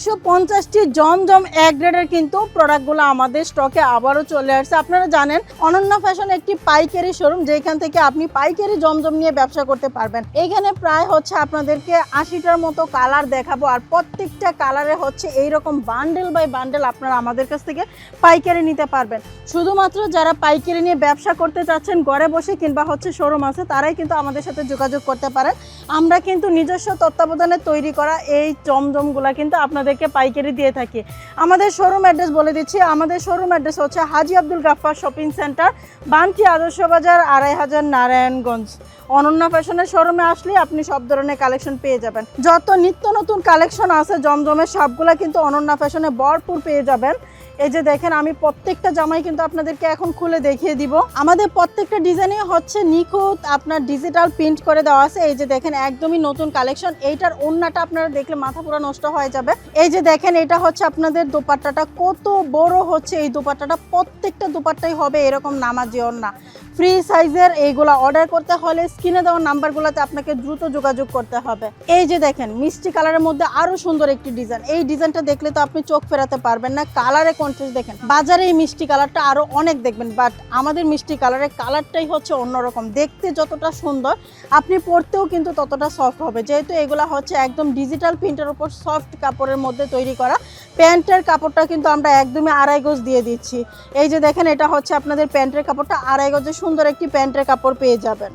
একশো পঞ্চাশটি জমজম এক গ্রেডের কিন্তু প্রোডাক্টগুলো আমাদের স্টকে আবারও চলে আসছে। আপনারা জানেন, অনন্য ফ্যাশন একটি পাইকারি শোরুম যেখান থেকে আপনি পাইকারি জমজম নিয়ে ব্যবসা করতে পারবেন। এখানে প্রায় হচ্ছে আপনাদেরকে আশিটার মতো কালার দেখাবো, আর প্রত্যেকটা কালারে হচ্ছে এইরকম বান্ডেল বাই বান্ডেল আপনারা আমাদের কাছ থেকে পাইকারি নিতে পারবেন। শুধুমাত্র যারা পাইকারি নিয়ে ব্যবসা করতে চাচ্ছেন, ঘরে বসে কিংবা হচ্ছে শোরুম আছে, তারাই কিন্তু আমাদের সাথে যোগাযোগ করতে পারেন। আমরা কিন্তু নিজস্ব তত্ত্বাবধানে তৈরি করা এই জমজমগুলা কিন্তু আপনাদেরকে পাইকারি দিয়ে থাকি। আমাদের শোরুম অ্যাড্রেস বলে দিচ্ছি। আমাদের শোরুম অ্যাড্রেস হচ্ছে হাজি আব্দুল গাফফার শপিং সেন্টার বানকি আদর্শ বাজার, আড়াই হাজার নারায়ণগঞ্জ। অনন্য ফ্যাশনের শোরুমে আসলে আপনি সব ধরনের কালেকশন পেয়ে যাবেন। যত নিত্য নতুন কালেকশন আছে, জমজমের সবগুলা কিন্তু অনন্যা ফ্যাশনে ভরপুর পেয়ে যাবেন। এই যে দেখেন, আমি প্রত্যেকটা জামাই কিন্তু আপনাদেরকে এখন খুলে দেখিয়ে দিব। আমাদের প্রত্যেকটা ডিজাইনই হচ্ছে নিখুঁত আপনার ডিজিটাল প্রিন্ট করে দেওয়া আছে। এই যে দেখেন, একদমই নতুন কালেকশন এইটার ওন্নাটা আপনারা দেখলে মাথা পুরো নষ্ট হয়ে যাবে। এই যে দেখেন, এটা হচ্ছে আপনাদের দোপাট্টাটা। কত বড় হচ্ছে এই দোপাট্টাটা। প্রত্যেকটা দোপাট্টাই হবে এরকম নামাজি ওন্না ফ্রি সাইজের এইগুলা অর্ডার করতে হলে স্ক্রিনে দেওয়া নাম্বারগুলোতে আপনাকে দ্রুত যোগাযোগ করতে হবে। এই যে দেখেন, মিষ্টি কালারের মধ্যে আরও সুন্দর একটি ডিজাইন এই ডিজাইনটা দেখলে তো আপনি চোখ ফেরাতে পারবেন না। কালারে কন্ট্রাস্ট দেখেন, বাজারে এই মিষ্টি কালারটা আরও অনেক দেখবেন বাট আমাদের মিষ্টি কালারের কালারটাই হচ্ছে অন্যরকম। দেখতে যতটা সুন্দর, আপনি পরতেও কিন্তু ততটা সফট হবে। যেহেতু এগুলা হচ্ছে একদম ডিজিটাল প্রিন্টের উপর সফট কাপড়ের মধ্যে তৈরি করা। প্যান্টের কাপড়টা কিন্তু আমরা একদমই আড়াই গজ দিয়ে দিচ্ছি। এই যে দেখেন, এটা হচ্ছে আপনাদের প্যান্টের কাপড়টা আড়াই গজের সুন্দর একটি প্যান্টের কাপড় পেয়ে যাবেন।